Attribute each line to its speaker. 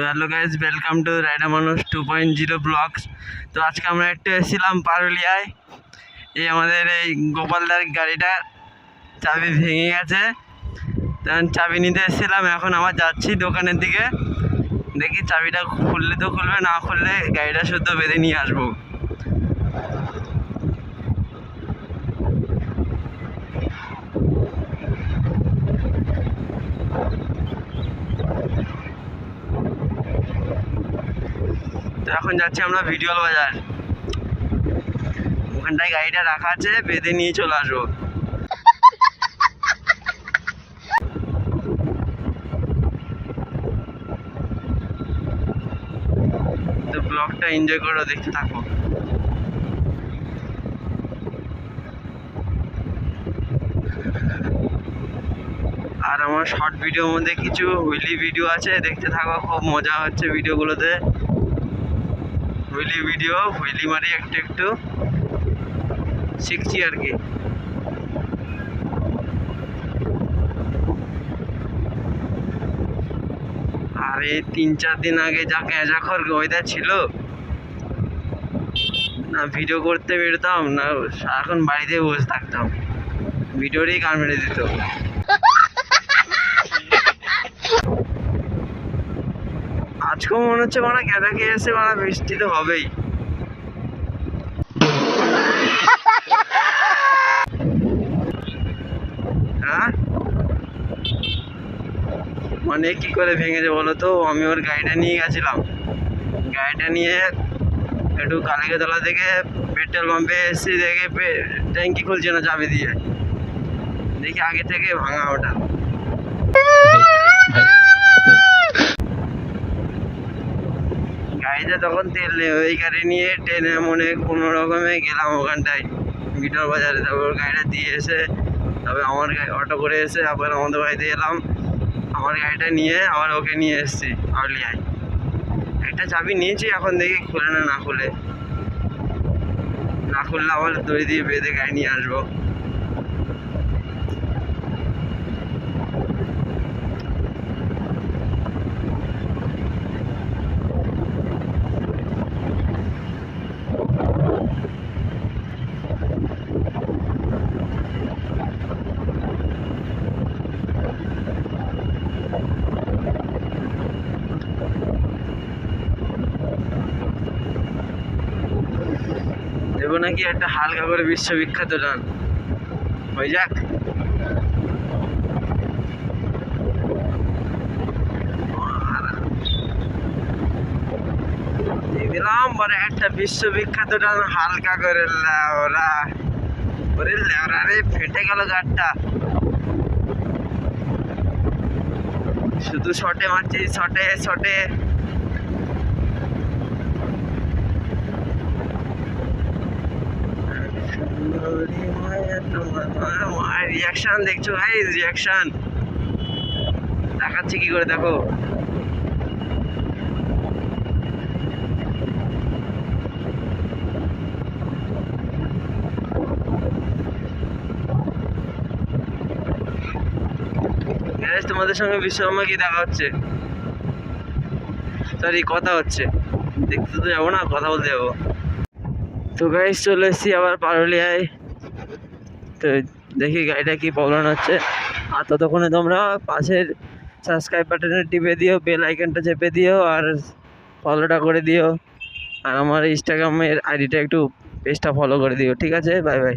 Speaker 1: Hello guys welcome to রাইডা মানুষ two point zero blogs তো আজকে আমরা একটু এসেছিলাম পারুলিয়ায়। এই আমাদের এই গোপালদার গাড়িটা চাবি ভেঙে গেছে। তখন চাবি নিতে এসেছিলাম, এখন আমার যাচ্ছি দোকানের দিকে। দেখি চাবিটা খুললে তো খুলবে, না খুললে গাড়িটা শুদ্ধ বেঁধে নিয়ে আসব। তো এখন যাচ্ছি আমরা ভিডিওল বাজার। ওখানটায় গাড়িটা রাখা আছে, বেঁধে নিয়ে চলে আসব। তো ব্লগটা এনজয় করো, দেখতে থাকো। আর আমার শর্ট ভিডিওর মধ্যে কিছু হুইলি ভিডিও আছে, দেখতে থাকো, খুব মজা হচ্ছে ভিডিওগুলোতে হুইলি ভিডিও, হুইলি মারি একটু একটু শিখছি আর কি। আর এই তিন চার দিন আগে যা ক্যাঁচাখর ওয়েদার ছিল, না ভিডিও করতে বেরোতাম, না সারাক্ষণ বাড়িতে বসে থাকতাম। ভিডিওরই গান মেরে দিত। আজকেও মনে হচ্ছে মানে ক্যাঁচা খেয়ে এসে মানে বৃষ্টি তো হবেই। হ্যাঁ? মানে কি করে ভেঙেছে বলো তো? আমি ওর গাড়িটা নিয়ে গেছিলাম। গাড়িটা নিয়ে একটু কালিকাতলা থেকে পেট্রোল পাম্পে এসেছি দেখে ট্যাঙ্কি খুলছে না চাবি দিয়ে। দেখি আগে থেকে ভাঙা ওটা। গাড়িতে তখন তেল ওই গাড়ি নিয়ে ট্রেনে মনে কোনো রকমে গেলাম ওখানটায়। মিটার বাজারে তারপর গাড়িটা দিয়ে এসে, তারপরে আমার অটো করে এসে আবার আমাদের বাড়িতে এলাম। আমার গাড়িটা নিয়ে আবার ওকে নিয়ে এসেছি আউলিয়ায়। একটা চাবি নিয়েছি, এখন দেখি খুলে না না খুলে। না খুললে আবার দড়ি দিয়ে বেঁধে গাড়ি নিয়ে আসব। দেবো নাকি একটা হালকা করে বিশ্ববিখ্যাত গান? হয়ে যাক। একটা বিশ্ববিখ্যাত গান হালকা করে ওরা ওরে লেওরা রে, ফেটে গেল গানটা। শুধু শটে মারছি, শটে শটে। রিয়াকশন দেখছ ভাই? রিয়াকশন দেখাচ্ছে কি করে, দেখো। তোমাদের সঙ্গে বিশ্বকর্মা কি দেখা হচ্ছে? সরি কথা হচ্ছে। দেখতে তো যাব না, কথা বলতে যাব। তো গাইস চলে এসেছি আবার পারুলিয়ায়। তো দেখি গাড়িটা কি প্রবলেম হচ্ছে। আর ততক্ষণে তোমরা পাশের সাবস্ক্রাইব বাটনে টিপে দিও বেল আইকনটা চেপে দিও, আর ফলোটা করে দিও। আর আমার ইনস্টাগ্রামের আইডিটা একটু পেজটা ফলো করে দিও, ঠিক আছে? Bye bye